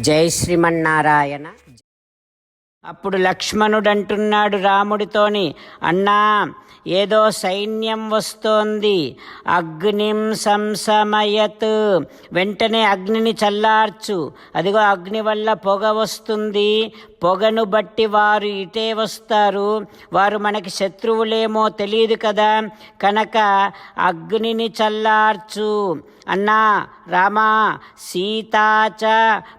జై శ్రీమన్నారాయణ. అప్పుడు లక్ష్మణుడు అంటున్నాడు రాముడితోని అన్నా ఏదో సైన్యం వస్తోంది. అగ్నిం సంసమయత్ వెంటనే అగ్నిని చల్లార్చు. అదిగో అగ్ని వల్ల పొగ వస్తుంది. పొగను బట్టి వారు ఇటే వస్తారు. వారు మనకి శత్రువులేమో తెలియదు కదా. కనుక అగ్నిని చల్లార్చు. అన్నా రామా సీతాచ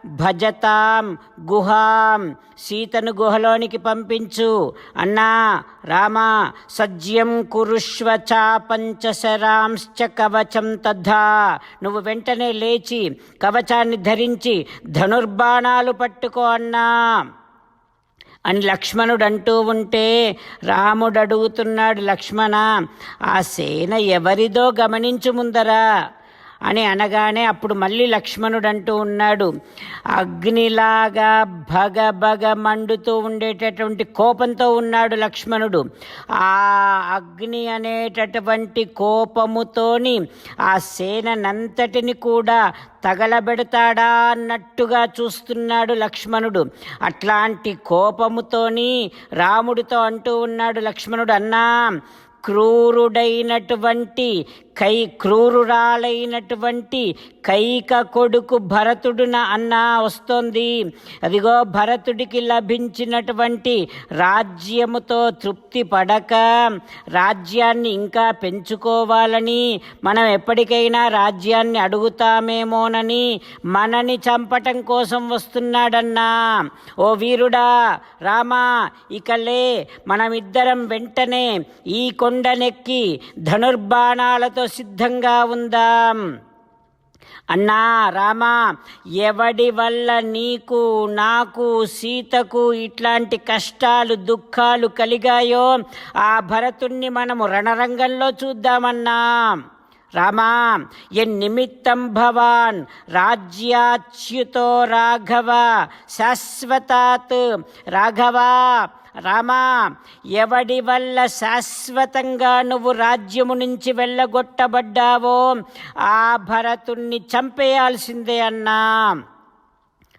భజతాం గుహాం సీతను గుహలోనికి పంపించు. అన్నా రామా సజ్యం కురుష్వ చాపంచశరాంశ్చ కవచం తద్ధా నువ్వు వెంటనే లేచి కవచాన్ని ధరించి ధనుర్బాణాలు పట్టుకో అన్నా. అని లక్ష్మణుడు అంటూ ఉంటే రాముడు అడుగుతున్నాడు లక్ష్మణ ఆ సేన ఎవరిదో గమనించు ముందరా. అని అనగానే అప్పుడు మళ్ళీ లక్ష్మణుడు అంటూ ఉన్నాడు. అగ్నిలాగా భగ భగ మండుతూ ఉండేటటువంటి కోపంతో ఉన్నాడు లక్ష్మణుడు. ఆ అగ్ని అనేటటువంటి కోపముతోని ఆ సేననంతటిని కూడా తగలబెడతాడా అన్నట్టుగా చూస్తున్నాడు లక్ష్మణుడు. అట్లాంటి కోపముతోని రాముడితో అంటూ ఉన్నాడు లక్ష్మణుడు అన్నా క్రూరుడైనటువంటి కై క్రూరురాలైనటువంటి కైక కొడుకు భరతుడున అన్న వస్తోంది. అదిగో భరతుడికి లభించినటువంటి రాజ్యముతో తృప్తి పడక రాజ్యాన్ని ఇంకా పెంచుకోవాలని మనం ఎప్పటికైనా రాజ్యాన్ని అడుగుతామేమోనని మనని చంపటం కోసం వస్తున్నాడన్నా. ఓ వీరుడా రామా ఇకలే మనమిద్దరం వెంటనే ఈ కొండనెక్కి ధనుర్బాణాలతో సిద్ధంగా ఉందాం. అన్నా రామా ఎవడి వల్ల నీకు నాకు సీతకు ఇట్లాంటి కష్టాలు దుఃఖాలు కలిగాయో ఆ భరతుణ్ణి మనము రణరంగంలో చూద్దామన్నా. రామా ఎన్నిమిత్తం భవాన్ రాజ్యాచ్యుతో రాఘవ శాశ్వతాత్ రాఘవా. రామా ఎవడి వల్ల శాశ్వతంగా నువ్వు రాజ్యము నుంచి వెళ్ళగొట్టబడ్డావో ఆ భరతుణ్ణి చంపేయాల్సిందే అన్నా.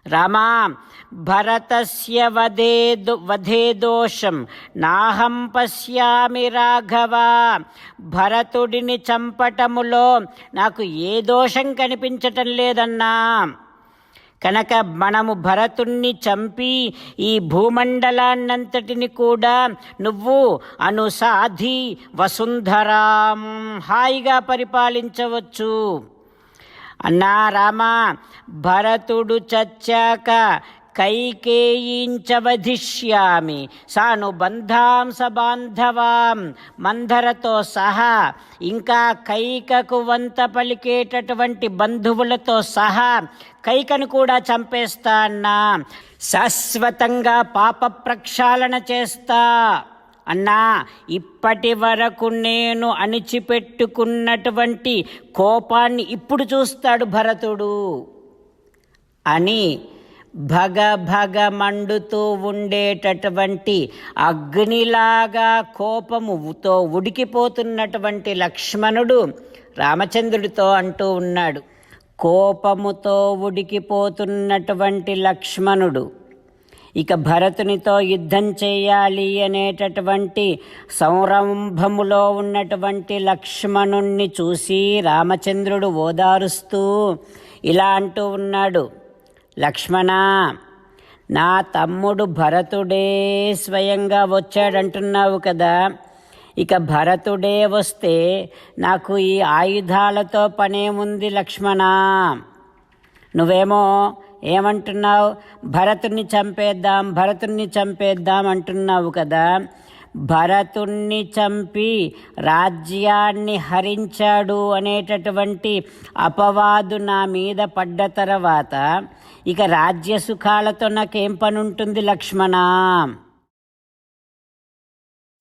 రామా భరతస్య వదే వధే దోషం నాహం పశ్యామి రాఘవ భరతుడిని చంపటములో నాకు ఏ దోషం కనిపించటం లేదన్నా. కనుక మనము భరతుణ్ణి చంపి ఈ భూమండలాన్నంతటిని కూడా నువ్వు అనుసాధి వసుంధరాం హాయిగా పరిపాలించవచ్చు. అన్నా రామా భరతుడు చచ్చాక కైకేయించవధిష్యామి. సాను బంధాంస బాంధవాం. మంధరతో సహా ఇంకా కైకకు వంత పలికేటటువంటి బంధువులతో సహా కైకను కూడా చంపేస్తా అన్నా. శాశ్వతంగా పాప ప్రక్షాళన చేస్తా. అన్నా ఇప్పటి వరకు నేను అణిచిపెట్టుకున్నటువంటి కోపాన్ని ఇప్పుడు చూస్తాడు భరతుడు. అని భగ భగ మండుతూ ఉండేటటువంటి అగ్నిలాగా కోపముతో ఉడికిపోతున్నటువంటి లక్ష్మణుడు రామచంద్రుడితో అంటూ ఉన్నాడు. కోపముతో ఉడికిపోతున్నటువంటి లక్ష్మణుడు ఇక భరతునితో యుద్ధం చేయాలి అనేటటువంటి సంరంభములో ఉన్నటువంటి లక్ష్మణుణ్ణి చూసి రామచంద్రుడు ఓదారుస్తూ ఇలా అంటూ ఉన్నాడు. లక్ష్మణ నా తమ్ముడు భరతుడే స్వయంగా వచ్చాడంటున్నావు కదా. ఇక భరతుడే వస్తే నాకు ఈ ఆయుధాలతో పనేముంది లక్ష్మణ. నువ్వేమో ఏమంటున్నావు? భరతుణ్ణి చంపేద్దాం భరతుణ్ణి చంపేద్దాం అంటున్నావు కదా. భరతుణ్ణి చంపి రాజ్యాన్ని హరించాడు అనేటటువంటి అపవాదు నా మీద పడ్డ తర్వాత ఇక రాజ్య సుఖాలతో నాకేం పని ఉంటుంది లక్ష్మణ?